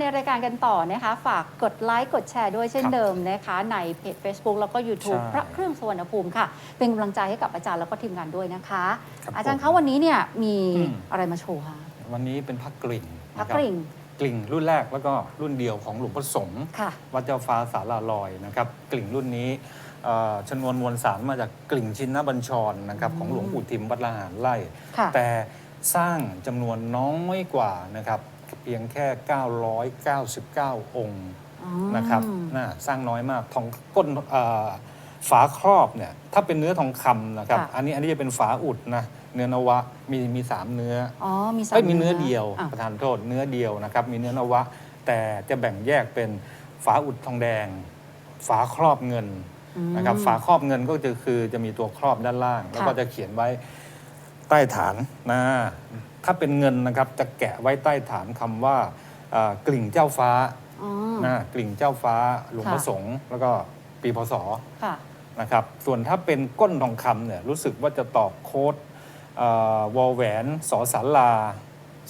ในรายการกันต่อนะคะ ฝากกดไลค์กดแชร์ด้วยเช่นครับเดิมนะคะ ในเพจ Facebook แล้วก็ YouTube ใช่พระเครื่องสวรรณภูมิค่ะ เป็นกำลังใจให้กับอาจารย์แล้วก็ทีมงานด้วยนะคะ ครับอาจารย์ผมคะวันนี้เนี่ยมีอืม อะไรมาโชว์คะวันนี้เป็นพระกลิ่งพระนะคบกริ่งกลิ่งรุ่นแรกแล้วก็รุ่นเดียวของหลวงพ่อสงฆ์ค่ะ วัดเจ้าฟ้าสาราลอยนะครับกลิ่งรุ่นนี้เอ่อชนวนมวลสารมาจากกลิ่งชินบัญชรนะครับอืมของหลวงปู่ทิมวัดละหารไร่ ค่ะ แต่สร้างจำนวนน้อยกว่านะครับ เพียงแค่ 999 องค์อ๋อนะครับน่าสร้างน้อยมากทองก้นเอ่อฝาครอบเนี่ยถ้าเป็นเนื้อทองคำนะครับค่ะอันนี้อันนี้จะเป็นฝาอุดนะเนื้อนวะมีมีสามเนื้ออ๋อมีสามเอ้ยมีเนื้อเดียวอะประธานโทษเนื้อเดียวนะครับ มีเนื้อนวะ แต่จะแบ่งแยกเป็นฝาอุดทองแดง ฝาครอบเงินอืมนะครับฝาครอบเงินก็จะคือจะมีตัวครอบด้านล่าง แล้วก็ค่ะจะเขียนไว้ใต้ฐานนะ ถ้าเป็นเงินนะครับจะแกะไว้ใต้ฐานคำว่าเอ่อกลิ่งเจ้าฟ้าอ๋อนะกลิ่งเจ้าฟ้าหลวงค่ะพระสงฆ์แล้วก็ปีพศ ค่ะ นะครับ ส่วนถ้าเป็นก้นทองคำเนี่ยรู้สึกว่าจะตอบโค้ดเอ่อวอลแหวนสอสารา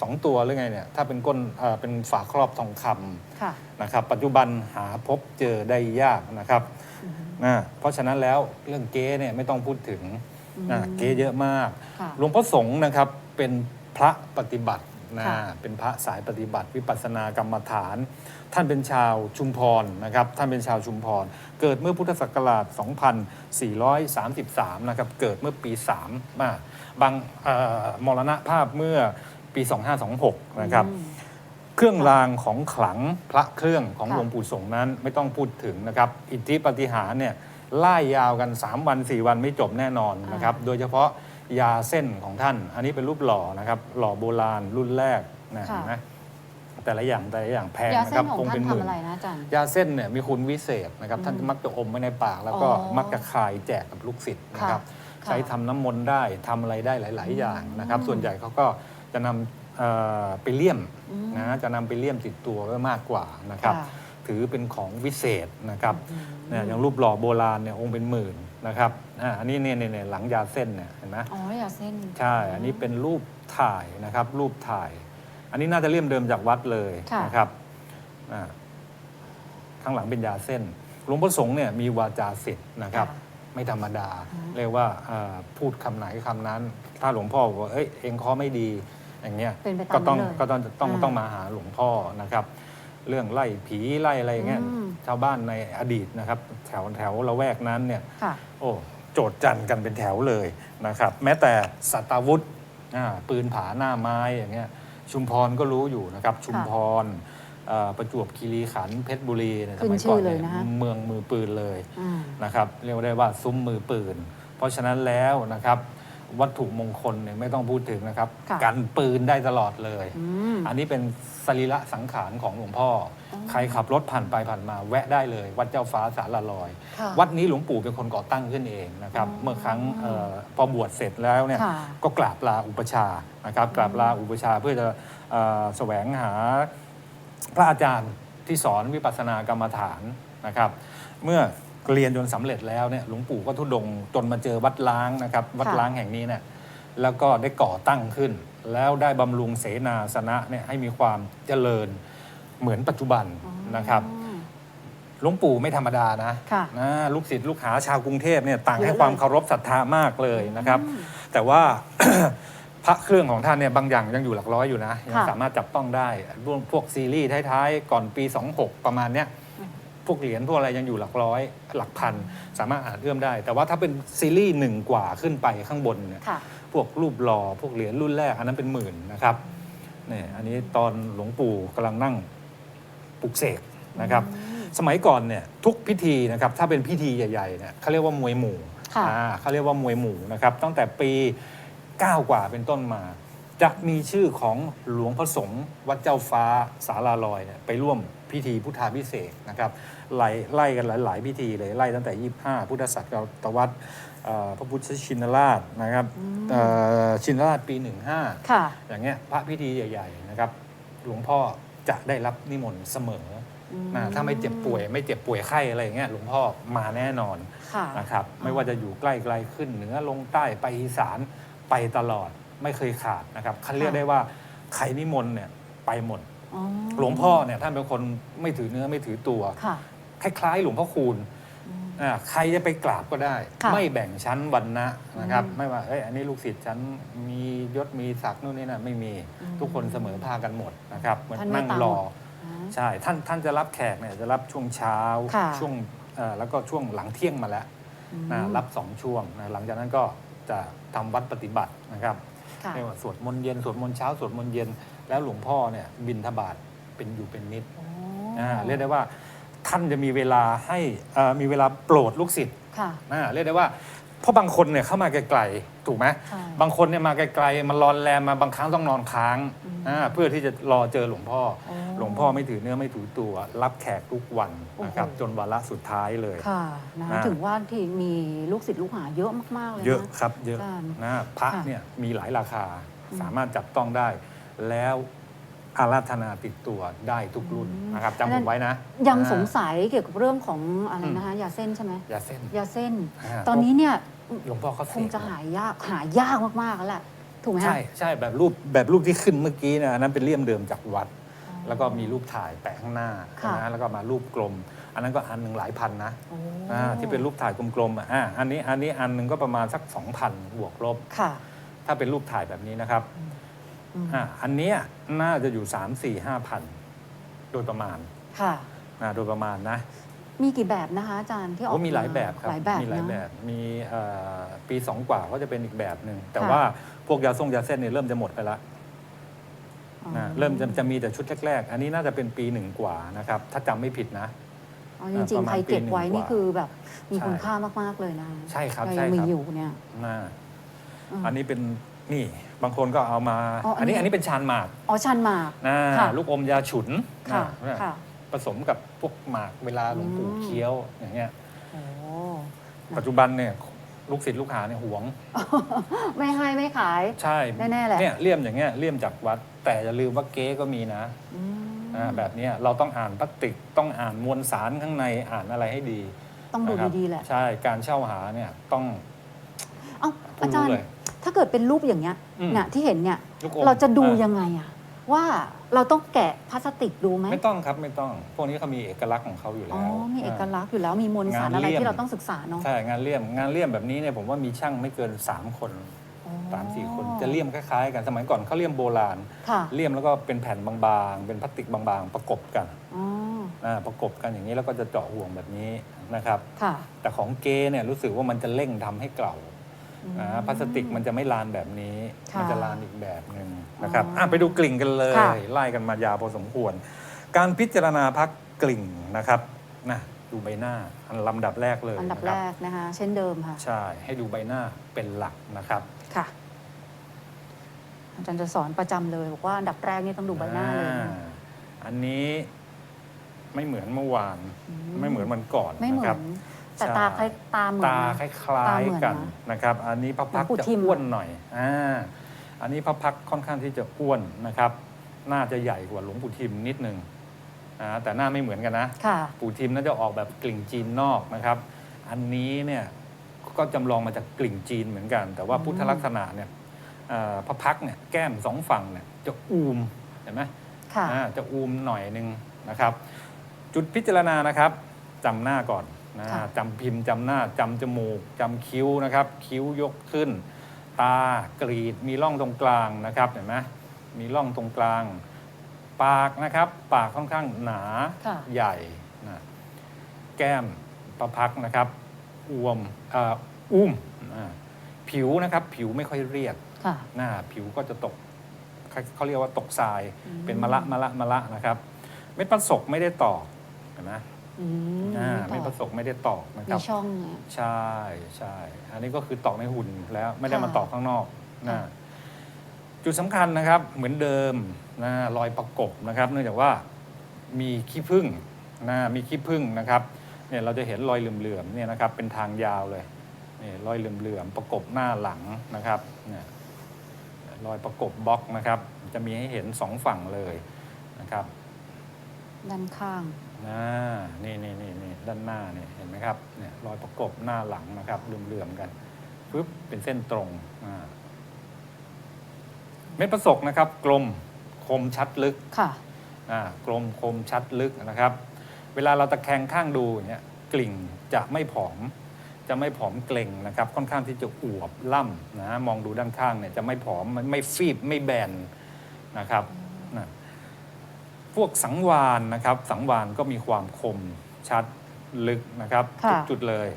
สองตัวหรือไงเนี่ยถ้าเป็นก้นเอ่อเป็นฝาครอบทองคำค่ะนะครับปัจจุบันหาพบเจอได้ยากนะครับนะเพราะฉะนั้นแล้วเรื่องเก๊เนี่ยไม่ต้องพูดถึงนะอืมเก๊เยอะมาก ค่ะ หลวงพ่อสงฆ์นะครับเป็น พระปฏิบัตินะค่ะเป็นพระสายปฏิบัติ วิปัสสนากรรมฐาน ท่านเป็นชาวชุมพรนะครับท่านเป็นชาวชุมพร เกิดเมื่อพุทธศักราช 2433 นะครับเกิดเมื่อปี 3 มาบางเอ่อมรณภาพเมื่อปี 2526 นะครับอืมเครื่องรางของขลังพระเครื่องของค่ะหลวงปู่สงฆ์นั้นไม่ต้องพูดถึงนะครับอิทธิปาฏิหารย์เนี่ยไล่ยาวกัน 3 วัน 4 วันไม่จบแน่นอนนะครับโดยเฉพาะ ยาเส้นของท่าน อันนี้เป็นรูปหล่อนะครับ หล่อโบราณรุ่นแรกนะค่ะเห็นไหมแต่ละอย่างแต่ละอย่างแพงยานะเส้ครันบของคงท่าเป็นนหทำมื่นอะไรนะอาจารย์ ยาเส้นเนี่ยมีคุณวิเศษนะครับ ท่านมักจะอมไว้ในปาก แล้วก็อ๋อมักจะคายแจกกับลูกศิษย์นะครับ ค่ะใช้ทำน้ำมนต์ได้ทำอะไรได้หลาย ๆ อย่างนะครับ อืมส่วนใหญ่เขาก็จะนำเอ่อไปเลี่ยมอืม นะจะนำไปเลี่ยมติดตัวไว้มากกว่านะครับค่ะถือเป็นของวิเศษนะครับอืม เนี่ยอย่างรูปหล่อโบราณเนี่ยองค์เป็นหมื่น นะครับอ่าอันนี้เนี่ยเนี่ยเนี่ยหลังยาเส้นเนี่ยเห็นไหมอ๋อยาเส้น ใช่ อันนี้เป็นรูปถ่ายนะครับรูปถ่าย อันนี้น่าจะเลี่ยมเดิมจากวัดเลยค่ะ นะครับอ่าข้างหลังเป็นยาเส้นหลวงพ่อสงฆ์เนี่ยมีวาจาสิทธิ์นะครับค่ะไม่ธรรมดาอืมเรียกว่าอ่าพูดคำไหนคำนั้น ถ้าหลวงพ่อบอกว่าเอ้ยเองเคอไม่ดีอย่างเงี้ยเป็นไปตามก็ต้องนั้นเลยก็ต้องต้องอ่า ต้องมาหาหลวงพ่อนะครับ เรื่องไล่ผีไล่อะไรอย่างเงี้ยอืม ชาวบ้านในอดีตนะครับ แถวแถวละแวกนั้นเนี่ย ค่ะ โอ้โจดจันกันเป็นแถวเลยนะครับ แม้แต่สัตวุธอ่าปืนผาหน้าไม้อย่างเงี้ยชุมพรก็รู้อยู่นะครับ ชุมพรเอ่อประจวบคีรีขันธ์เพชรบุรีเนี่ยสขึ้นมัยชื่ก่ออนเลยเนี่ยนะคะ เมืองมือปืนเลยอืมนะครับเรียกได้ว่าซุ้มมือปืน เพราะฉะนั้นแล้วนะครับ วัตถุมงคลเนี่ยไม่ต้องพูดถึงนะครับ ค่ะ กันปืนได้ตลอดเลย อืม อันนี้เป็นสรีระสังขารของหลวงพ่อออใครขับรถผ่านไปผ่านมา แวะได้เลย วัดเจ้าฟ้าสารลอย ค่ะวัดนี้หลวงปู่เป็นคนก่อตั้งขึ้นเองนะครับอ๋อเมื่อครั้งเออพอบวชเสร็จแล้วเนี่ยค่ะ ก็กราบลาอุปชฌาย์นะครับกราบลาอุปชฌาย์เพื่อจะเอ่อแสวงหา พระอาจารย์ที่สอนวิปัสสนากรรมฐานนะครับ เมื่อ เรียนจนสำเร็จแล้วเนี่ยหลวงปู่ก็ทุดงค์จนมาเจอวัดล้างนะครับวัดค่ะล้างแห่งนี้เนี่ยแล้วก็ได้ก่อตั้งขึ้น แล้วได้บำรุงเสนาสนะเนี่ยให้มีความเจริญเหมือนปัจจุบันนะครับอ๋อหลวงปู่ไม่ธรรมดานะค่ะนะลูกศิษย์ลูกหาชาวกรุงเทพเนี่ยต่างเยอะให้ความเลยเคารพศรัทธามากเลยนะครับอืมแต่ว่าพระเครื่องของท่านเนี่ยบางอย่างยังอยู่หลักร้อยอยู่นะยังค่ะสามารถจับต้องได้พวกพวกซีรีส์ท้ายๆ ก่อนปี 26 ประมาณเนี้ยอืม พวกเหรียญพวกอะไรยังอยู่หลักร้อย หลักพัน สามารถอ่านเอื้อมได้ แต่ว่าถ้าเป็นซีรีส์หนึ่งกว่าขึ้นไปข้างบนเนี่ยค่ะ พวกรูปหล่อพวกเหรียญรุ่นแรก อันนั้นเป็นหมื่นนะครับเนี่ยอันนี้ตอนหลวงปู่กำลังนั่งปลุกเสกนะครับ สมัยก่อนเนี่ยทุกพิธีนะครับถ้าเป็นพิธีใหญ่ๆเนี่ยเขาเรียกว่ามวยหมู่ค่ะ อ่าเขาเรียกว่ามวยหมู่นะครับตั้งแต่ปี 9 กว่าเป็นต้นมา จะมีชื่อของหลวงพระสงฆ์วัดเจ้าฟ้าสาราลอยเนี่ยไปร่วมพิธีพุทธาพิเศษกนะครับไล่ไล่กันหลาย ๆ พิธีเลยไล่ตั้งแต่ 25 พุทธศักราชเอ่อพระพุทธชินราชนะครับอืมเอ่อชินราชปี 15ค่ะอย่างเงี้ยพระพิธีใหญ่ ๆ นะครับ หลวงพ่อจะได้รับนิมนต์เสมออืมนะถ้าไม่เจ็บป่วย ไม่เจ็บป่วยไข้อะไรอย่างเงี้ยหลวงพ่อมาแน่นอนค่ะนะครับไม่ว่าจะอยู่ใกล้ไกลขึ้นเหนือลงใต้ไปอีสานไปตลอด ไม่เคยขาดนะครับคันเรียกได้ว่าใครนิมนต์เนี่ยไปหมด อ๋อหลวงพ่อเนี่ยท่านเป็นคนไม่ถือเนื้อไม่ถือตัว ค่ะ คล้ายๆ หลวงพ่อคูณอืมอ่าใครจะไปกราบก็ได้ ค่ะไม่แบ่งชั้นวรรณะนะครับ อืมไม่ว่าเอ้ยอันนี้ลูกศิษย์ฉันมียศมีศักดิ์นู่นนี่นะไม่มีอืมทุกคนเสมอภาคกันหมดนะครับเหมือนท่านไม่นั่งตามรอ อ่า ใช่ ท่านท่านจะรับแขกเนี่ยจะรับช่วงเช้าค่ะ ช่วงเอ่อแล้วก็ช่วงหลังเที่ยงมาแล้วอืม นะรับสองช่วงนะหลังจากนั้นก็จะทำวัดปฏิบัตินะครับ ค่ะ เรียกว่าสวดมนต์เย็นสวดมนต์เช้าสวดมนต์เย็นแล้วหลวงพ่อเนี่ยบินทบาทเป็นอยู่เป็นนิดโอ้อ่าเรียกได้ว่าท่านจะมีเวลาให้เอ่อมีเวลาโปรดลูกศิษย์ค่ะ อ่าเรียกได้ว่า เพราะบางคนเนี่ยเข้ามาไกลๆถูกไหมใช่ บางคนเนี่ยมาไกลๆมารอนแรมมาบางครั้งต้องนอนค้างอืมอ่าเพื่อที่จะรอเจอหลวงพ่อโอ้หลวงพ่อไม่ถือเนื้อไม่ถือตัว รับแขกทุกวันนะครับโอ้โห จนวาระสุดท้ายเลย ค่ะนะอ่าถึงว่าที่มีลูกศิษย์ลูกหาเยอะมาก ๆ เลยเยอะนะครับเยอะอาจารย์นะพระค่ะเนี่ยมีหลายราคาอืมสามารถจับต้องได้ แล้วอาราธนาติดตัวได้ทุกรุ่นอืมนะครับจำผมไว้นะยังอ่า สงสัยเกี่ยวกับเรื่องของอะไรอืม นะคะยาเส้นใช่ไหมยาเส้นยาเส้นาตอนนี้เนี่ย หลวงพ่อเขาคเสงกจะหายากหายากมากๆแล้วแหละถูกไหมคะใช่ใช่แบบรูปแบบรูปที่ขึ้นเมื่อกี้เนะอันนั้นเป็นเลี่ยมเดิมจากวัดอ๋อแล้วก็มีรูปถ่ายแปะข้างหน้าค่ะ นะแล้วก็มารูปกลม อันนั้นก็อันหนึ่งหลายพันนะโอ้อ่าที่เป็นรูปถ่ายกลมๆอะอ่าอันนี้อันนี้อันหนึ่งก็ประมาณสัก 2,000 บวกลบ ค่ะถ้าเป็นรูปถ่ายแบบนี้นะครับอืมอ่าอันเนี้ยน่าจะอยู่ 3 4 5พันโดยประมาณค่ะอ่าโดยประมาณนะ มีกี่แบบนะคะอาจารย์ที่ออกโอ้มีหลายแบบครับ หลายแบบมีหลายนะแบบมีเอ่อปีสองกว่าก็จะเป็นอีกแบบหนึ่ง แต่ค่ะ ว่าพวกยาส่งยาเส้นเนี่ยเริ่มจะหมดไปละอ๋อนะเริ่มจะจะมีแต่ชุดแรกๆ อันนี้น่าจะเป็นปีหนึ่งกว่านะครับ ถ้าจำไม่ผิดนะ อ๋อจริงประๆมาณใครเก็บไว้ปีหนึ่งนี่กว่าคือแบบมีใช่คุณค่ามากๆเลยนะใช่ครับเราใช่ยังมีครับ อยู่เนี่ยนะอืม อันนี้เป็นนี่บางคนก็เอามา อ๋ออัอันนนี้ นี้อันนี้เป็นชานหมากอ๋อชันหมาก นะค่ะ ลูกอมยาฉุนค่ะนะ ค่ะ ผสมกับพวกหมากเวลาหลวงปู่อืมเคี้ยวอย่างเงี้ย โอ้ปัจจุบันเนี่ยลูกศิษย์ลูกหาเนี่ยหวง ไม่ให้ไม่ขาย ใช่แน่ๆแหละ เนี่ยเลี่ยมอย่างเงี้ยเลี่ยมจากวัด แต่อย่าลืมว่าเก๊ก็มีนะอืมอ่าแบบเนี้ยเราต้องอ่านพลาสติกต้องอ่านมวลสารข้างในอ่านอะไรให้ดีต้องดูนะครับดีๆแหละใช่การเช่าหาเนี่ยต้องเอ้าผู้อาจารย์ เลยถ้าเกิดเป็นรูปอย่างเงี้ยอืมเนี่ยที่เห็นเนี่ย ลูกอมเราจะดูอ่ยังไงอะ ว่าเราต้องแกะพลาสติกดูไหมไม่ต้องครับไม่ต้อง พวกนี้เขามีเอกลักษณ์ของเขาอยู่อ๋อแล้วมีเอกลักษณ์อยู่แล้วมีมวลสารงานอะไรเลี่ยมที่เราต้องศึกษาเนาะใช่งานเลี่ยมงานเลี่ยมแบบนี้เนี่ยผมว่ามีช่างไม่เกิน 3 คนอ๋อสามสี่คนจะเลี่ยมคล้ายๆ กันสมัยก่อนเขาเลี่ยมโบราณ ค่ะเลี่ยมแล้วก็เป็นแผ่นบางๆ เป็นพลาสติกบางๆ ประกบกันอ๋ออ่าประกบกันอย่างนี้แล้วก็จะเจาะห่วงแบบนี้นะครับ ค่ะ แต่ของเกเนี่ยรู้สึกว่ามันจะเร่งทำให้เกลา อืมอ่าพลาสติกมันจะไม่ลานแบบนี้ ค่ะมันจะลานอีกแบบหนึ่งนะครับอ๋ออะไปดูกลิ่งกันเลย ค่ะ ไล่กันมายาวพอสมควร การพิจารณาพักกลิ่งนะครับนะดูใบหน้าอันลำดับแรกเลยอันดับนะคแรรับ กนะคะ เช่นเดิมค่ะ ใช่ ให้ดูใบหน้าเป็นหลักนะครับค่ะ อาจารย์จะสอนประจำเลยบอกว่าอันดับแรกนี่ต้องดูใบหน้าเลยอ่าอันนี้ไม่เหมือนเมื่อวาน อืม ไม่เหมือนวันก่อนไม่เหมืนะคอรับน แต่ใช่ตาคล้ายตาเหมือนตานะคล้ตาายเหมือนๆกันนะนะครับ อันนี้พระพักหลวงปู่จะทิมอ้วนหน่อยอ่าอันนี้พระพักค่อนข้างที่จะอ้วนนะครับ น่าจะใหญ่กว่าหลวงปู่ทิมนิดนึงอ่าแต่หน้าไม่เหมือนกันนะค่ะปู่ทิมน่าจะออกแบบกลิ่งจีนนอกนะครับ อันนี้เนี่ยก็จำลองมาจากกลิ่งจีนเหมือนกัน แต่ว่าอืมพุทธลักษณะเนี่ยเอ่อพระพักตร์เนี่ยแก้มสองฝั่งเนี่ยจะอูมเห็นไหมค่ะอ่าจะอูมหน่อยหนึงนะครับ จุดพิจารณานะครับจำหน้าก่อน นะค่ะ จำพิมพ์จำหน้าจำจมูกจำคิ้วนะครับ คิ้วยกขึ้น ตากรีดมีร่องตรงกลางนะครับเห็นไหมมีร่องตรงกลาง ปากนะครับ ปากค่อนข้างหนาค่ะ ใหญ่นะแก้มประพักนะครับอวมเอ่ออุ้มอ่าผิวนะครับ ผิวไม่ค่อยเรียบ ค่ะ หน้าผิวก็จะตกเขาเขาเรียกว่าตกทราย อืม เป็นมะละมะละมะละนะครับ เม็ดประสกไม่ได้ตอกเห็นไหม อืมอ่าต่เม็ดอประสกไม่ได้ตอกนะคมีรับ ช่องเนี่ยใช่ใช่อันนี้ก็คือตอกในหุ่นแล้วไม่ได้ค่ะมาตอกข้างนอกนะค่ะ จุดสำคัญนะครับเหมือนเดิมนะรอยประกบนะครับ เนื่องจากว่ามีขี้ผึ้งนะมีขี้ผึ้งนะครับเนี่ยเราจะเห็นรอยเหลื่อมๆเนี่ยนะครับเป็นทางยาวเลยนี่รอยเหลื่อมๆประกบหน้าหลังนะครับเนี่ยรอยประกบบล็อกนะครับ จะมีให้เห็นสองฝั่งเลยนะครับ ด้านข้าง อ่านี่นี่นี่นี่ด้านหน้าเนี่ยเห็นไหมครับเนี่ยรอยประกบหน้าหลังนะครับเหลื่อมๆกันปึ๊บเป็นเส้นตรงอ่าเม็ดประสกนะครับ กลมคมชัดลึกค่ะอ่ากลมคมชัดลึกนะครับ เวลาเราตะแคงข้างดูอย่างเงี้ยกลิ่งจะไม่ผอม จะไม่ผอมเกร็งนะครับ ค่อนข้างที่จะอวบล่ำนะมองดูด้านข้างเนี่ยจะไม่ผอมมันไม่ฟีบไม่แบนนะครับนะ พวกสังวานนะครับ สังวานก็มีความคมชัดลึกนะครับค่ะจุดๆเลย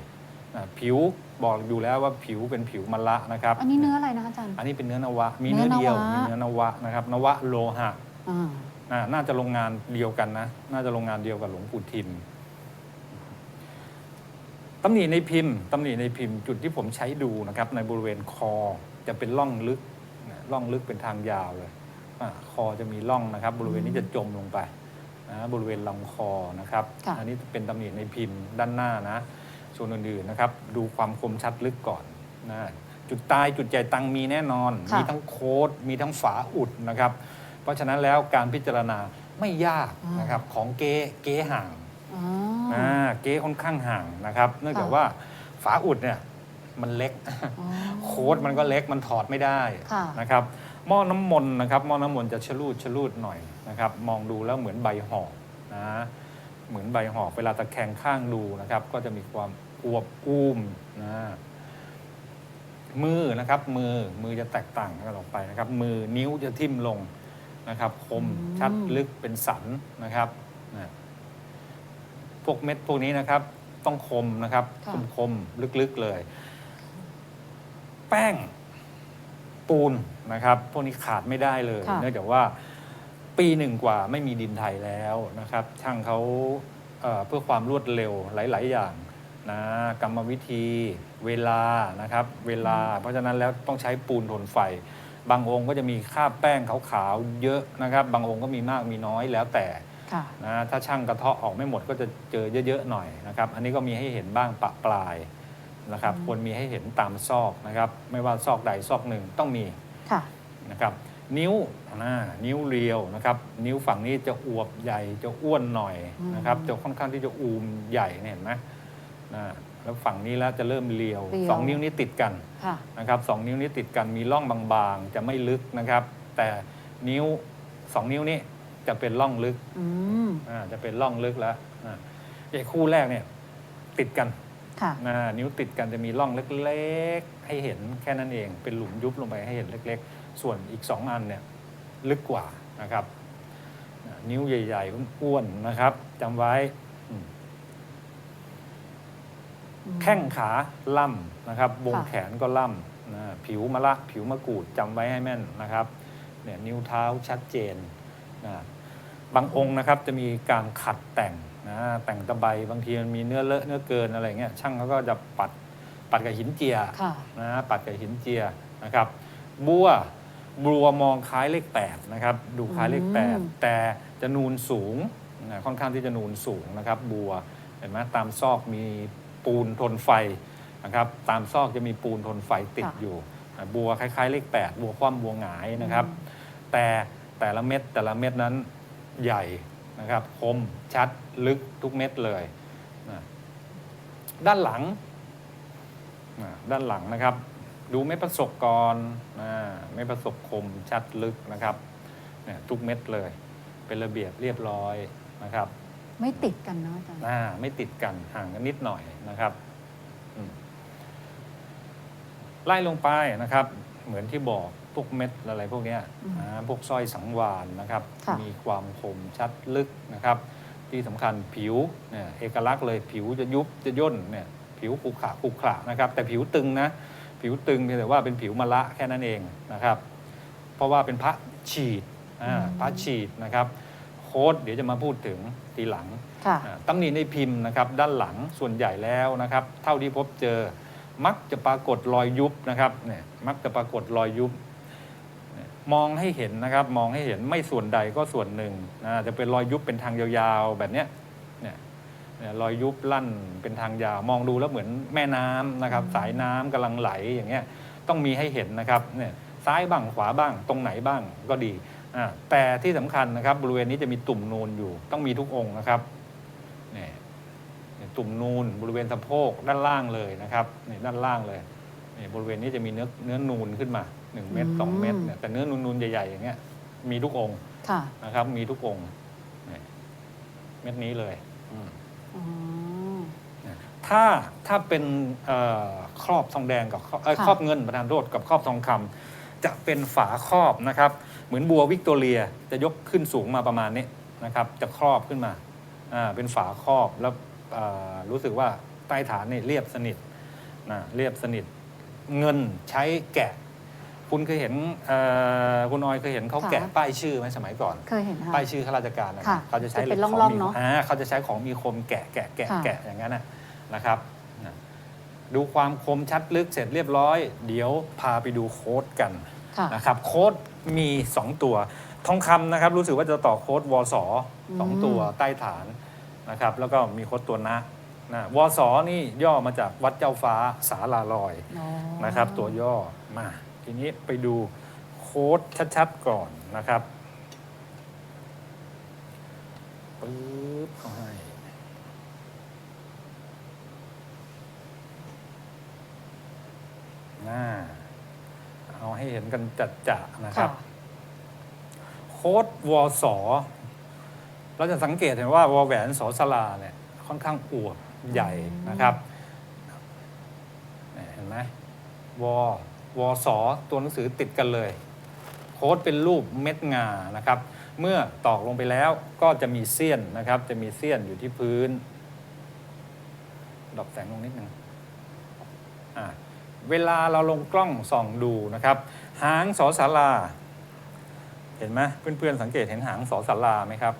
นะผิวบอกอยู่แล้วว่าผิวเป็นผิวมะละนะครับ อันนี้เนื้ออะไรนะคะอาจารย์ อันนี้เป็นเนื้อนวะ มีเนื้เนื้ออเดียวนวะมีเนื้อนวะนะครับ นวะโลหะอ่าอ่าน่าจะโรงงานเดียวกันนะ น่าจะโรงงานเดียวกับหลวงปู่ทิมตำหนิในพิมพ์ตำหนิในพิมพ์จุดที่ผมใช้ดูนะครับ ในบริเวณคอจะเป็นร่องลึกนะร่องลึกเป็นทางยาวเลยอา คอจะมีร่องนะครับ บริเวณนี้จะจมลงไปนะบริเวณลำคอนะครับ ค่ะ อันนี้เป็นตำหนิในพิมพ์ด้านหน้านะ ส่วนอื่นๆนะครับ ดูความคมชัดลึกก่อนนะจุดตายจุดใจตังมีแน่นอน ค่ะ มีทั้งโค้ดมีทั้งฝาอุดนะครับ เพราะฉะนั้นแล้วการพิจารณาไม่ยากนะครับ ของเก๊เก๊ห่าง อ๋อ อ่าเก๊ค่อนข้างห่างนะครับ เนื่องจากค่ะ ว่าฝาอุดเนี่ยมันเล็ก อ๋อ โค้ดมันก็เล็กมันถอดไม่ได้ค่ะ นะครับ หม้อน้ำมนต์นะครับหม้อน้ำมนต์จะชะลูดชะลูดหน่อยนะครับ มองดูแล้วเหมือนใบหอกนะเหมือนใบหอกเวลาตะแคงข้างดูนะครับ ก็จะมีความอวบอุ้มนะมือนะครับมือมือจะแตกต่างกันออกไปนะครับ มือนิ้วจะทิ่มลงนะครับ คมอืมชัดลึกเป็นสันนะครับนะพวกเม็ดพวกนี้นะครับ ต้องคมนะครับ คมคมๆลึกๆเลย แป้ง ปูนนะครับพวกนี้ขาดไม่ได้เลย ค่ะ เนื่องจากว่าปีหนึ่งกว่าไม่มีดินไทยแล้วนะครับช่างเขาเอ่อเพื่อความรวดเร็วหลาย ๆ อย่างนะกรรมวิธีเวลานะครับเวลา เพราะฉะนั้นแล้วต้องใช้ปูนทนไฟ บางองค์ก็จะมีคราบแป้งขาวๆเยอะนะครับ บางองค์ก็มีมากมีน้อยแล้วแต่ ค่ะ นะถ้าช่างกระเทาะออกไม่หมดก็จะเจอเยอะ ๆ หน่อยนะครับ อันนี้ก็มีให้เห็นบ้างปะปลาย นะครับอืมควรมีให้เห็นตามซอกนะครับไม่ว่าซอกใดซอกหนึ่งต้องมีค่ะ นะครับนิ้วนะนิ้วเรียวนะครับนิ้วฝั่งนี้จะอวบใหญ่จะอ้วนหน่อยนะครับอืมจะค่อนข้างที่จะอูมใหญ่เนี่ยเห็นไหมนะแล้วฝั่งนี้แล้วจะเริ่มเรียวเรียว สองนิ้วนี้ติดกัน ค่ะ นะครับสองนิ้วนี้ติดกันมีร่องบางๆ จะไม่ลึกนะครับ แต่นิ้วสองนิ้วนี้จะเป็นร่องลึกอืม อ่าจะเป็นร่องลึกแล้วอ่าไอ้คู่แรกเนี่ยติดกัน ค่ะนะนิ้วติดกันจะมีร่องเล็กๆ ให้เห็นแค่นั้นเอง เป็นหลุมยุบลงไปให้เห็นเล็กๆ ส่วนอีกสองอันเนี่ยลึกกว่านะครับอ่านิ้วใหญ่ๆอ้วนๆนะครับจำไว้อืม แข้งขาล่ำนะครับ วงค่ะ แขนก็ล่ำนะผิวมะละผิวมะกรูดจำไว้ให้แม่นนะครับเนี่ยนิ้วเท้าชัดเจนนะบางองค์นะครับจะมีการขัดแต่ง นะแต่งตะไบบางทีมันมีเนื้อเลอะเนื้อเกินอะไรเงี้ยช่างเขาก็จะปัดปัดกับหินเจียค่ะ นะปัดกับหินเจียนะครับ บัวบัวมองคล้ายเลขแปดนะครับดูคล้ายเลขแปดอืมแต่จะนูนสูงนะค่อนข้างที่จะนูนสูงนะครับบัวเห็นไหมตามซอกมีปูนทนไฟนะครับตามซอกจะมีปูนทนไฟติดอยู่นะบัวคล้ายๆ เลขแปดบัวคว่ำบัวหงายนะครับ แต่แต่ละเม็ดแต่ละเม็ดนั้นใหญ่ นะครับ คมชัดลึกทุกเม็ดเลยนะด้านหลังนะด้านหลังนะครับ ดูเม็ดประสบกรนะเม็ดประสบคมชัดลึกนะครับเนี่ยทุกเม็ดเลย เป็นระเบียบเรียบร้อยนะครับไม่ติดกันเนาะอาจารย์อ่าไม่ติดกันห่างกันนิดหน่อยนะครับอืมไล่ลงไปนะครับ เหมือนที่บอกพ วกเม็ดอะไรพวกเนี้ยอืมอ่าพวกสร้อยสังวานนะครับ ค่ะ มีความคมชัดลึกนะครับ ที่สำคัญผิวเนี่ยเอกลักษณ์เลยผิวจะยุบจะย่นเนี่ยผิวขรุขระขรุขระนะครับ แต่ผิวตึงนะผิวตึงเพียงแต่ว่าเป็นผิวมะละแค่นั้นเองนะครับ เพราะว่าเป็นพระฉีดอ่าอืมพระฉีดนะครับ โค้ดเดี๋ยวจะมาพูดถึงทีหลัง ค่ะ อ่าตำหนิในพิมพ์นะครับด้านหลังส่วนใหญ่แล้วนะครับ เท่าที่พบเจอมักจะปรากฏรอยยุบนะครับเนี่ยมักจะปรากฏรอยยุบเนี่ย มองให้เห็นนะครับ มองให้เห็นไม่ส่วนใดก็ส่วนหนึ่งนะจะเป็นรอยยุบเป็นทางยาวๆแบบเนี้ยเนี่ยเนี่ยรอยยุบลั่นเป็นทางยาว มองดูแล้วเหมือนแม่น้ำนะครับ สายน้ำกำลังไหลอย่างเงี้ยต้องมีให้เห็นนะครับเนี่ยซ้ายบ้างขวาบ้าง ตรงไหนบ้างก็ดีอ่าแต่ที่สำคัญนะครับ บริเวณนี้จะมีตุ่มนูนอยู่ ต้องมีทุกองค์นะครับเนี่ยตุ่มนูนบริเวณสะโพกด้านล่างเลยนะครับเนี่ยด้านล่างเลยเนี่ยบริเวณนี้จะมีเนื้อเนื้อนูนขึ้นมา 1 เม็ดอืมสองเม็ดเนี่ยแต่เนื้อนูนๆ ใหญ่ๆ อย่างเงี้ยมีทุกองค์ค่ะนะครับ มีทุกองค์เม็ดนี้เลยอืมอ๋อ ถ้าถ้าเป็นเอ่อครอบทองแดงกับครอบเอ่อค่ะ ครอบเงินประธานโทษกับครอบทองคำจะเป็นฝาครอบนะครับ เหมือนบัววิกตอเรียจะยกขึ้นสูงมาประมาณนี้นะครับ จะครอบขึ้นมาอ่าเป็นฝาครอบแล้วอ่ารู้สึกว่าใต้ฐานนี่เรียบสนิทนะเรียบสนิท เงินใช้แกะ คุณเคยเห็นเอ่อคุณออยเคยเห็นเขาค่ะแกะป้ายชื่อไหมสมัยก่อน เคยเห็นค่ะ ป้ายชื่อข้าราชการนะค่ะเขาจะใช้จะเป็นขร่องๆมีเนอะอ่าเขาจะใช้ของมีคมแกะแกะแกะค่ะ แกะอย่างนั้นนะนะครับนะดูความคมชัดลึกเสร็จเรียบร้อย เดี๋ยวพาไปดูโค้ดกัน ค่ะ นะครับโค้ดมี 2 ตัว ทองคำนะครับรู้สึกว่าจะต่อโค้ดวสสองอืม ตัวใต้ฐานนะครับแล้วก็มีโค้ดตัวนะนะวสนี่ย่อมาจากวัดเจ้าฟ้าสาลาลอยอ๋อนะครับตัวย่อมา ทีนี้ไปดูโค้ดชัดๆก่อนนะครับปึ๊บเขาให้น่าเอาให้เห็นกันจัดจะนะครัค่ะบโค้ดวสเราจะสังเกตเห็นว่าวอแหวนสอสลาเนี่ยค่อนข้างอวบใหญ่นะครับเนี่ยเห็นไหมว วสตัวหนังสือติดกันเลย โค้ดเป็นรูปเม็ดงานะครับ เมื่อตอกลงไปแล้วก็จะมีเสี้ยนนะครับ จะมีเสี้ยนอยู่ที่พื้นดอกแสงลงนิดนึงอะเวลาเราลงกล้องส่องดูนะครับ หางสอสาราเห็นไหมเพื่อนๆสังเกตเห็นหางสอสาราไหมครับ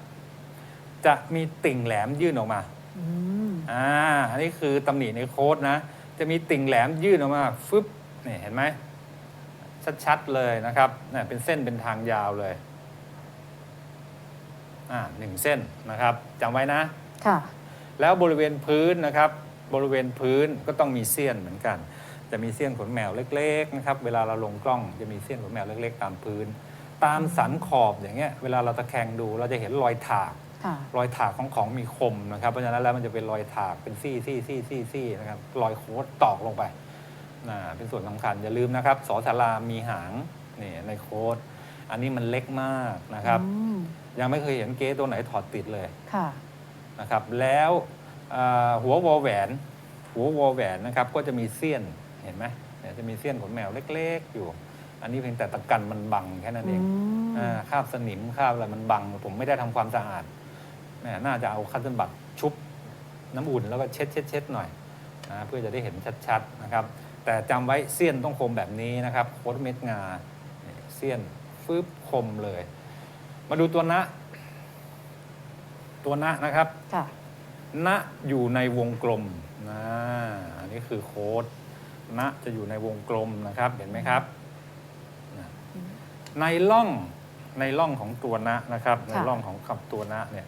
จะมีติ่งแหลมยื่นออกมาอืมอ่าอันนี้คือตำหนิในโค้ดนะ จะมีติ่งแหลมยื่นออกมาฟึบ นี่เห็นไหมชัดๆเลยนะครับนี่เป็นเส้นเป็นทางยาวเลยอ่าหนึ่งเส้นนะครับจำไว้นะ ค่ะ แล้วบริเวณพื้นนะครับ บริเวณพื้นก็ต้องมีเสี้ยนเหมือนกัน จะมีเสี้ยนขนแมวเล็กๆนะครับ เวลาเราลงกล้องจะมีเสี้ยนขนแมวเล็ก ๆ ตามพื้น ตามสันขอบอย่างเงี้ย เวลาเราตะแคงดูเราจะเห็นรอยถากค่ะ รอยถากของของมีคมนะครับ เพราะฉะนั้นแล้วมันจะเป็นรอยถากเป็นซี่ซี่ซี่ซี่ซี่นะครับรอยโค้ดตอกลงไป นะเป็นส่วนสำคัญอย่าลืมนะครับสอสารามีหางนี่ในโค้ดอันนี้มันเล็กมากนะครับ อืมยังไม่เคยเห็นเก๊ตัวไหนถอดติดเลยค่ะ นะครับ แล้วอ่าหัววอแหวน หัววอแหวนนะครับก็จะมีเสี้ยนเห็นไหมเนี่ยจะมีเสี้ยนขนแมวเล็กๆอยู่ อันนี้เพียงแต่ตะกันมันบังแค่นั้นเองมอ่าคราบสนิมคราบอะไรมันบัง ผมไม่ได้ทำความสะอาดแหม่น่าจะเอาคัตเติลบัตชุบน้ำอุ่นแล้วก็เช็ดเช็ดเช็ดหน่อยนะเพื่อจะได้เห็นชัดๆนะครับ แต่จำไว้เสี้ยนต้องคมแบบนี้นะครับโคตรเม็ดงาเนี่ยเสี้ยนฟืบคมเลย มาดูตัวนะ ตัวนะนะครับค่ะณอยู่ในวงกลมนะอันนี้คือโค้ดณจะอยู่ในวงกลมนะครับ เห็นไหมครับนะในร่องในร่องของตัวณนะครับ ในร่องของคำตัวณเนี่ย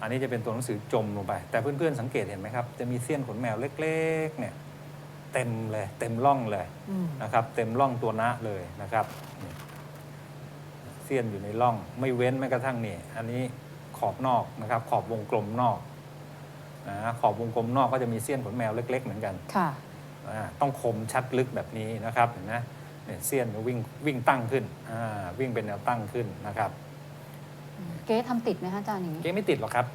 อันนี้จะเป็นตัวหนังสือจมลงไป แต่เพื่อนๆสังเกตเห็นไหมครับ จะมีเสี้ยนขนแมวเล็ก ๆ เนี่ย เต็มเลยเต็มร่องเลยอืมนะครับ เต็มร่องตัวณเลยนะครับนี่เสี้ยนอยู่ในร่องไม่เว้นแม้กระทั่งนี่อันนี้ขอบนอกนะครับ ขอบวงกลมนอกนะขอบวงกลมนอกก็จะมีเสี้ยนขนแมวเล็ก ๆ เหมือนกัน ค่ะ อ่าต้องคมชัดลึกแบบนี้นะครับเห็นไหมเนี่ยเสี้ยนวิ่งวิ่งตั้งขึ้นอ่าวิ่งเป็นแนวตั้งขึ้นนะครับ เก๊ทำติดไหมคะอาจารย์อย่างนี้เก๊ไม่ติดหรอกครับ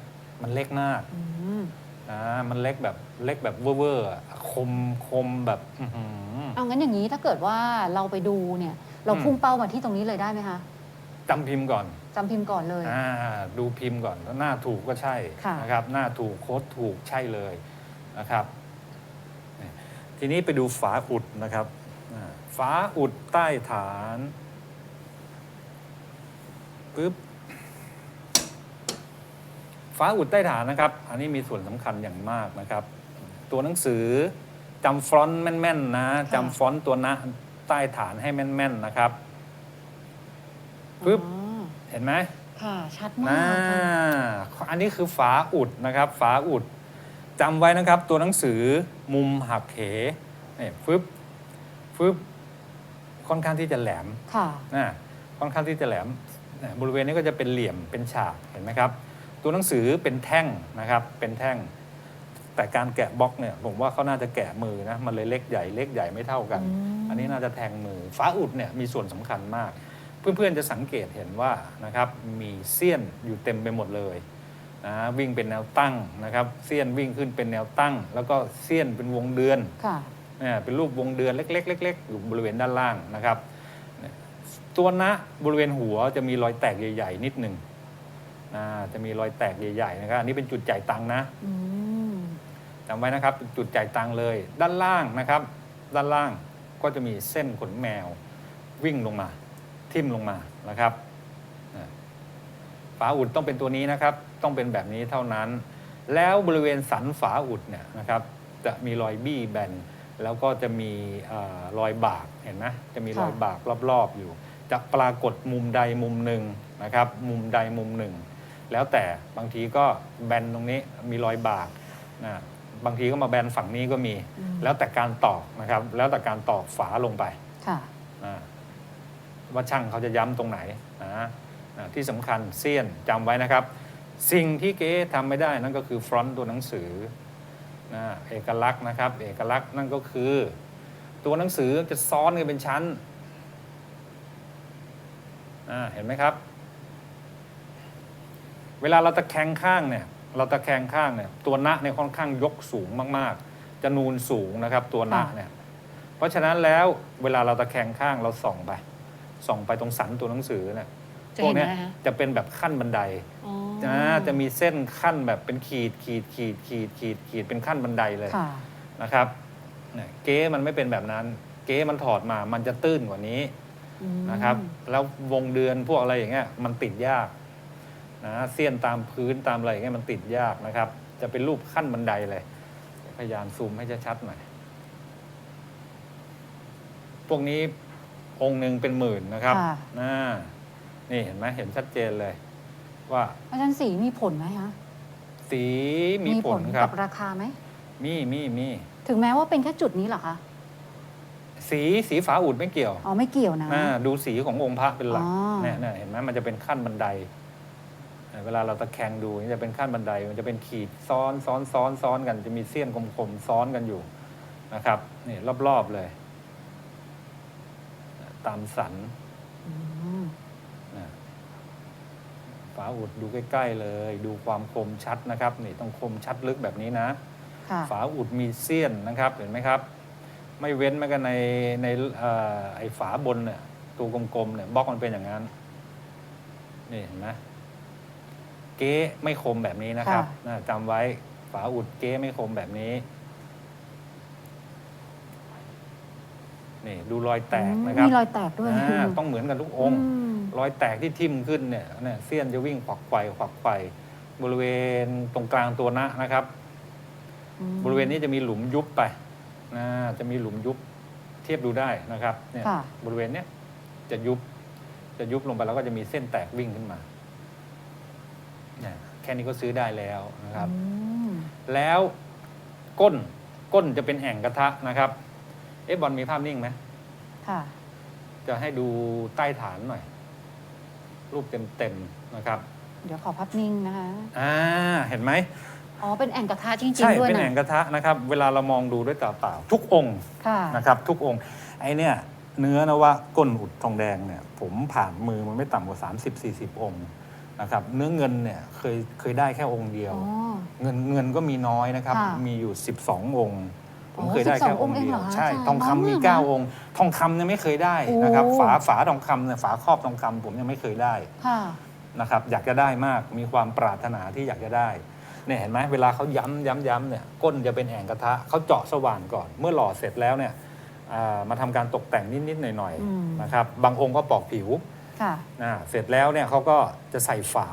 มันเล็กมากอืม อ่ามันเล็กแบบเล็กแบบเวอร์ๆอะคมคมแบบอื้อหือ เอางั้นอย่างนี้ถ้าเกิดว่าเราไปดูเนี่ย เราอืม พุ่งเป้ามาที่ตรงนี้เลยได้ไหมคะจำพิมพ์ก่อนจำพิมพ์ก่อนเลย อ่าดูพิมพ์ก่อนแล้วหน้าถูกก็ใช่ค่ะ นะครับหน้าถูกโค้ดถูกใช่เลยนะครับนี่ทีนี้ไปดูฝาอุดนะครับอ่าฝาอุดใต้ฐานปึ๊บ ฝาอุดใต้ฐานนะครับ อันนี้มีส่วนสำคัญอย่างมากนะครับ ตัวหนังสือจำฟอนต์แม่นๆนะจำฟอนต์ตัวหนะใต้ฐานให้แม่นๆนะครับปึ๊บอ๋อเห็นไหมค่ะ ชัดน่มากค่ะาอันนี้คือฝาอุดนะครับ ฝาอุดจำไว้นะครับ ตัวหนังสือมุมหักเหเนี่ยฟึบฟึบค่อนข้างที่จะแหลม ค่ะนะค่อนข้างที่จะแหลมเนี่ยบริเวณนี้ก็จะเป็นเหลี่ยมเป็นฉาก เห็นไหมครับ ตัวหนังสือเป็นแท่งนะครับเป็นแท่ง แต่การแกะบล็อกเนี่ยผมว่าเขาน่าจะแกะมือนะมันเลยเล็กใหญ่เล็กใหญ่ไม่เท่ากันอืมอันนี้น่าจะแทงมือฝาอุดเนี่ยมีส่วนสำคัญมาก เพื่อนๆจะสังเกตเห็นว่านะครับมีเสี้ยนอยู่เต็มไปหมดเลยนะวิ่งเป็นแนวตั้งนะครับเสี้ยนวิ่งขึ้นเป็นแนวตั้ง แล้วก็เสี้ยนเป็นวงเดือนค่ะเนี่ยเป็นรูปวงเดือนเล็กๆเล็กๆอยู่บริเวณด้านล่างนะครับเนี่ยตัวนะบริเวณหัวจะมีรอยแตกใหญ่ ๆ นิดหนึ่ง อ่าจะมีรอยแตกใหญ่ๆนะครับอันนี้เป็นจุดจ่ายตังค์นะอืมจำไว้นะครับเป็นจุดจ่ายตังค์เลย ด้านล่างนะครับ ด้านล่างก็จะมีเส้นขนแมว วิ่งลงมา ทิ่มลงมานะครับอ่าฝาอุดต้องเป็นตัวนี้นะครับ ต้องเป็นแบบนี้เท่านั้น แล้วบริเวณสันฝาอุดเนี่ยนะครับจะมีรอยบี้แบน แล้วก็จะมีเออรอยบากเห็นไหมจะมีรอยบากรอบๆอยู่ จะปรากฏมุมใดมุมหนึ่งนะครับ มุมใดมุมหนึ่ง แล้วแต่บางทีก็แบนตรงนี้มีรอยบากนะบางทีก็มาแบนฝั่งนี้ก็มี อืม แล้วแต่การตอกนะครับ แล้วแต่การตอกฝาลงไปค่ะ นะว่าช่างเขาจะย้ำตรงไหนนะนะที่สำคัญเสี้ยนจำไว้นะครับ สิ่งที่เก๊ทำไม่ได้นั่นก็คือฟรอนต์ตัวหนังสือนะเอกลักษณ์นะครับ เอกลักษณ์นั่นก็คือ ตัวหนังสือจะซ้อนกันเป็นชั้นอ่าเห็นไหมครับ เวลาเราตะแคงข้างเนี่ยเราตะแคงข้างเนี่ยตัวนะเนี่ยค่อนข้างยกสูงมากๆ จะนูนสูงนะครับตัวนะค่ะเนี่ยเพราะฉะนั้นแล้วเวลาเราตะแคงข้างเราส่องไปส่องไปตรงสันตัวหนังสือเนี่ยจะพวเห็กนเนี้ยไหมคะจะเป็นแบบขั้นบันไดอ๋อนะจะมีเส้นขั้นแบบเป็นขีดขีดขีดขีดขีดขีดเป็นขั้นบันไดเลยค่ะนะครับเนี่ยเก๊มันไม่เป็นแบบนั้น เก๊มันถอดมามันจะตื้นกว่านี้อืมนะครับ แล้ววงเดือนพวกอะไรอย่างเงี้ยมันติดยาก นะเสี้ยนตามพื้นตามอะไรอย่างเงี้ยมันติดยากนะครับ จะเป็นรูปขั้นบันไดเลย พยายามซูมให้ชัดๆหน่อยพวกนี้องค์หนึ่งเป็นหมื่นนะครับค่ะน่านี่เห็นไหมเห็นชัดเจนเลย ว่าอาจารย์สีมีผลไหมคะสีมีผลครับ กับราคาไหม มีมีมีถึงแม้ว่าเป็นแค่จุดนี้เหรอคะ สีสีฝาอุดไม่เกี่ยวอ๋อ ไม่เกี่ยวนะนะดูสีขององค์พระเป็นหลักอ๋อ เนี่ยเนี่ยเห็นไหมมันจะเป็นขั้นบันได เออเวลาเราตะแคงดูมันจะเป็นขั้นบันไดมันจะเป็นขีดซ้อนซ้อนซ้อนซ้อนกัน จะมีเสี้ยนคมๆซ้อนกันอยู่นะครับนี่รอบๆเลย ตามสันอืมนะฝาอุดดูใกล้ๆเลย ดูความคมชัดนะครับนี่ต้องคมชัดลึกแบบนี้นะค่ะฝาอุดมีเสี้ยนนะครับเห็นไหมครับ ไม่เว้นแม้กันในในเอ่อไอ้ฝาบนเนี่ยตัวกลมๆเนี่ยบล็อกมันเป็นอย่างนั้นนี่เห็นไหม เก๊ไม่คมแบบนี้นะครับค่ะนะจำไว้ฝาอุดเก๊ไม่คมแบบนี้นี่ดูรอยแตกนะครับมีรอยแตกด้วยอ่าต้องเหมือนกันทุกองค์มรอยแตกที่ทิ่มขึ้นเนี่ยเนี่ยเสี้ยนจะวิ่งขวักไขว่ขวักไขว่บริเวณตรงกลางตัวนะนะครับอืมบริเวณนี้จะมีหลุมยุบไปนะจะมีหลุมยุบเทียบดูได้นะครับเนี่ยค่ะบริเวณเนี้ยจะยุบจะยุบลงไปแล้วก็จะมีเส้นแตกวิ่งขึ้นมา เนี่ยแค่นี้ก็ซื้อได้แล้วนะครับอืมแล้วก้นก้นจะเป็นแอ่งกระทะนะครับ เอ๊ะบอลมีภาพนิ่งไหมค่ะ จะให้ดูใต้ฐานหน่อย รูปเต็มๆนะครับ เดี๋ยวขอพับนิ่งนะคะ อ่า เห็นไหมอ๋อ เป็นแอ่งกระทะจริงใช่ๆด้วยเป็นนะแอ่งกระทะนะครับ เวลาเรามองดูด้วยตาเปล่า ทุกองค์ค่ะนะครับ ทุกองค์ ไอเนี่ยเนื้อนวะก้นอุดทองแดงเนี่ย ผมผ่านมือมันไม่ต่ำกว่า 30-40 องค์ นะครับเนื้อเงินเนี่ยเคยเคยได้แค่องค์เดียว อ๋อ เงินเงินก็มีน้อยนะครับ ค่ะมีอยู่ 12 องค์ ผมโอ้เคยได้แค่12องค์เดียวองค์เองเหรอคะใช่อาจารย์ทองคำมี น้อยมากนะ9 องค์ ทองคำเนี่ยไม่เคยได้นะครับ โอ้ ฝาฝาทองคำเนี่ยฝาครอบทองคำผมยังไม่เคยได้ค่ะ นะครับ อยากจะได้มากมีความปรารถนาที่อยากจะได้เนี่ยเห็นไหมเวลาเขาย้ำย้ำย้ำเนี่ยก้นจะเป็นแอ่งกระทะเขาเจาะสว่านก่อน เมื่อหล่อเสร็จแล้วเนี่ยอ่ามาทำการตกแต่งนิดๆหน่อยอืม ๆนะครับบางองค์ก็ปอกผิว ค่ะ นะเสร็จแล้วเนี่ยเขาก็จะใส่ฝา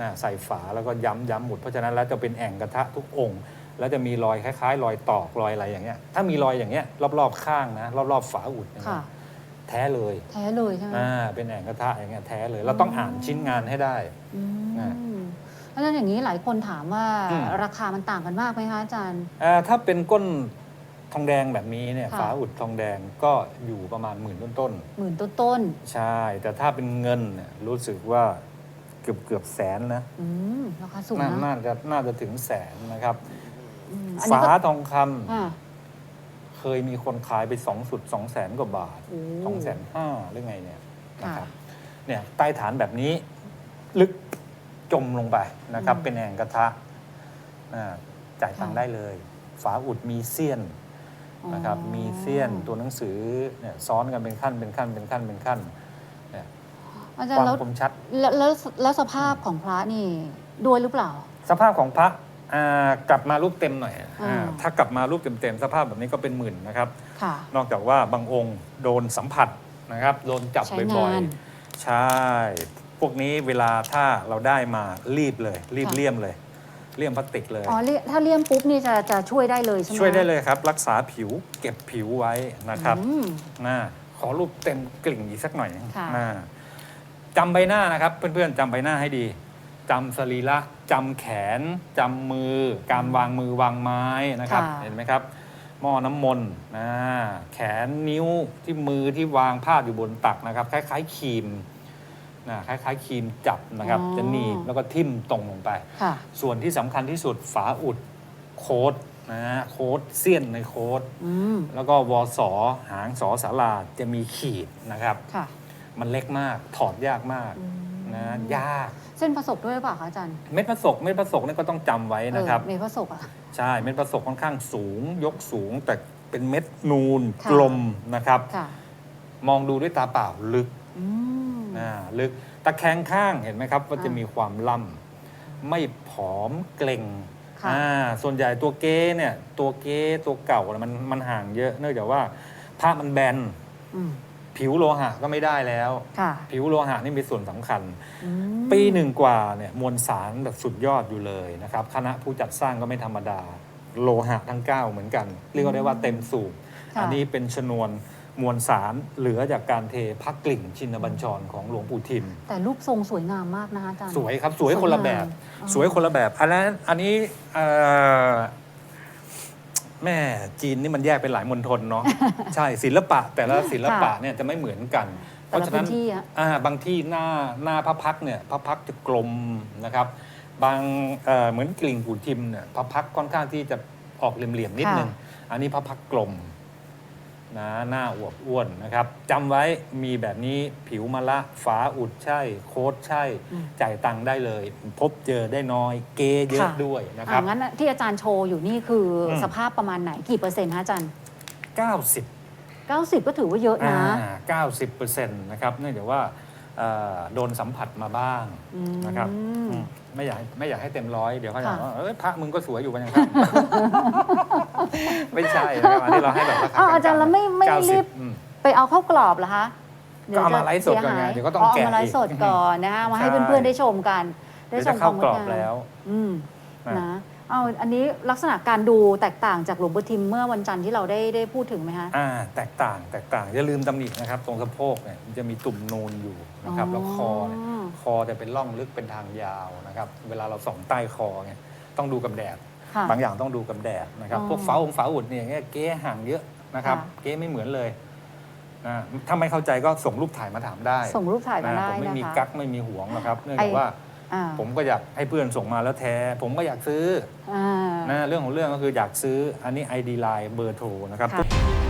นะใส่ฝาแล้วก็ย้ำย้ำหมุดเพราะฉะนั้นแล้วจะเป็นแอ่งกระทะทุกองค์ แล้วจะมีรอยคล้ายๆ รอยตอกรอยอะไรอย่างเงี้ยถ้ามีรอยอย่างเงี้ยรอบๆข้างนะรอบๆฝาอุดอย่างเงี้ค่ะ ยแท้เลยแท้เลยใช่ไหมอ่าเป็นแอ่งกระทะอย่างเงี้ยแท้เลยเราต้องอ่านชิ้นงานให้ได้ อืนะมแล้วอย่างนี้หลายคนถามว่าอืม ราคามันต่างกันมากไหมคะอาจารย์ อ่าถ้าเป็นก้นท องแดงแบบนี้เนี่ยค่ะ ฝาอุดทองแดงก็อยู่ประมาณหมื่นต้นหมื่นต้นๆ ใช่ แต่ถ้าเป็นเงินเนี่ยรู้สึกว่าเกือบเกือบแสนนะๆอืมราคาสูงนานะน่าจะน่าจะถึงแสนนะครับ อืมอันนี้ฝาก็ทองคำอ่าเคยมีคนขายไปสองสุดสองแสนกว่าบาทโอ้สองแสนห้าหรือไงเนี่ยนะค่ะ ครับเนี่ยใต้ฐานแบบนี้ลึกจมลงไปนะครับ อืมเป็นแอ่งกระทะอ่าจ่ายตังค์ค่ะ ได้เลย ฝาอุดมีเสี้ยน นะครับอ๋อมีเสี้ยนตัวหนังสือเนี่ยซ้อนกันเป็นขั้นเป็นขั้นเป็นขั้นเป็นขั้นเนี่ยอาจารควาย์มแล้วคมชัด แล้วแล้วแล้วสภาพของพระนี่ด้วยหรือเปล่า สภาพของพระอ่ากลับมารูปเต็มหน่อยอ่าอ่า ถ้ากลับมารูปเต็มๆสภาพแบบนี้ก็เป็นหมื่นนะครับ ค่ะ นอกจากว่าบางองค์โดนสัมผัสนะครับโดนจับใช้บ่อยงานๆใช่ พวกนี้เวลาถ้าเราได้มารีบเลย รีบค่ะ เลี่ยมเลย เลี่ยมพลาสติกเลย อ๋อเลี่ยถ้าเลี่ยมปุ๊บนี่จะจะช่วยได้เลยใช่ไหมช่วยได้เลยครับ รักษาผิวเก็บผิวไว้นะครับอืมนะขอรูปเต็มกลิ่งอีกสักหน่อยค่ะนะจำใบหน้านะครับ เพื่อนๆจำใบหน้าให้ดีจำสรีระจำแขนจำมือ การวางมือวางไม้นะครับ ค่ะ เห็นไหมครับ หม้อน้ำมนต์นะแขนนิ้วที่มือที่วางพาดอยู่บนตักนะครับ คล้ายๆครีม นะคล้ายๆครีมจับนะครับ จะหนีบแล้วก็ทิ่มตรงลงไป ค่ะ ส่วนที่สำคัญที่สุดฝาอุดโค้ดนะโค้ดเสี้ยนในโค้ดอืม แล้วก็วสหางสอสาราจะมีขีดนะครับ ค่ะมันเล็กมากถอดยากมากนะยาก เส้นผสมด้วยหรือเปล่าคะอาจารย์เม็ดผสกเม็ดผสกนี่ก็ต้องจำไว้นะครับ เออเมผสมอะ ใช่เม็ดผสกค่อนข้างสูง ยกสูง แต่เป็นเม็ดนูนค่ะ กลมนะครับ ค่ะ มองดูด้วยตาเปล่าลึก อืม นะลึกตะแคงข้างเห็นไหมครับว่าจะอ่ามีมีความล่ำไม่ผอมเกร็งค่ะอ่าส่วนใหญ่ตัวเก้เนี่ยตัวเก้ตัวเก่าเนี่ยมันมันห่างเยอะ เนื่องจากว่าผ้ามันแบนอืมผิวโลหะก็ไม่ได้แล้ว ค่ะผิวโลหะนี่มีส่วนสำคัญ อืมปีหนึ่งกว่าเนี่ยมวลสารแบบสุดยอดอยู่เลยนะครับ คณะผู้จัดสร้างก็ไม่ธรรมดา โลหะทั้ง 9 เหมือนกัน เรียกได้ว่าเต็มสูบค่ะ อันนี้เป็นชนวน มวลสารเหลือจากการเทพักกลิ่งชินบัญชรของหลวงปู่ทิม แต่รูปทรงสวยงามมากนะคะอาจารย์ สวยครับ สวยคนละแบบ สวยงามสวยคนละแบบ อันนั้นอันนี้เอ่อแม่จีนนี่มันแยกเป็นหลายมณฑลเนาะใช่ศิลปะ แต่ละศิลปะเนี่ยจะไม่เหมือนกัน เพแต่ราะละฉะพื้นั้นนที่อะอ่าบางที่หน้าหน้าพระพักตร์เนี่ยพระพักตร์จะกลมนะครับ บางเอ่อเหมือนกลิ่งปู่ทิมเนี่ยพระพักตร์ค่อนข้างที่จะออกเหลี่ยมๆนิดนึงอันนี้พระพักตร์กลม นะหน้าอวบอ้วนนะครับจำไว้มีแบบนี้ผิวมะละฝาอุดใช่ โค้ดใช่อืมจ่ายตังค์ได้เลย พบเจอได้น้อย เกเยอะค่ะ ด้วยนะครับ อ่างั้นที่อาจารย์โชว์อยู่นี่คืออม สภาพประมาณไหนกี่เปอร์เซ็นต์คะอาจารย์ 90 90 ก็ถือว่าเยอะนะ อ่า90เปอร์เซ็นต์นะครับเนื่องจากว่า เอ่อโดนสัมผัสมาบ้างอืม นะครับอืมไม่อยากให้ไม่อยากให้เต็มร้อยเดี๋ยวเขาจะค่ะ ว่าเอ้ยพระมึงก็สวยอยู่วันยังครับไม่ใช่นะครับอันนี้เราให้แบบราคาอ้าวอาจารย์แล้วไม่ไม่เก้าสิรีบ อืม ไปเอาเข้ากรอบเหรอคะก็เอามาไลฟ์สดก่อนไงสีหาเดี๋ยวก็ต้องเอาแกะมาไลฟ์สดอีกก่อนนะคะมาให้ใช่ เพื่อนๆได้ชมกัน ได้เดี๋ยวชจะมคเข้าวามงดกรอบงามแล้ว อืมนะ นะ เอาอันนี้ลักษณะการดูแตกต่างจากหลวงปู่ทิมเมื่อวันจันทร์ที่เราได้ได้พูดถึงไหมคะ อ่าแตกต่างแตกต่างอย่าลืมตำหนินะครับ ตรงสะโพกเนี่ยมันจะมีตุ่มนูนอยู่นะครับแล้วคอเนี่ยอคอจะเป็นร่องลึกเป็นทางยาวนะครับเวลาเราส่องใต้คอเนี่ยต้องดูกับแดด ค่ะ บางอย่างต้องดูกับแดดนะครับ อ๋อพวกฝาองฝาอุดเนี่ยอย่างเงี้ยเก๊ห่างเยอะนะครับ ค่ะ เก๊ไม่เหมือนเลยนะถ้าไม่เข้าใจก็ส่งรูปถ่ายมาถามได้ส่งรูปถ่ายมานะได้ผมไม่นะมีคะ กั๊กไม่มีห่วงนะครับ เนื่องไอ้จากว่า อ่า ผมก็อยากให้เพื่อนส่งมาแล้วแท้ ผมก็อยากซื้ออ่า นะเรื่องของเรื่องก็คืออยากซื้ออันนี้ ID Line เบอร์โทรนะครับ ค่ะ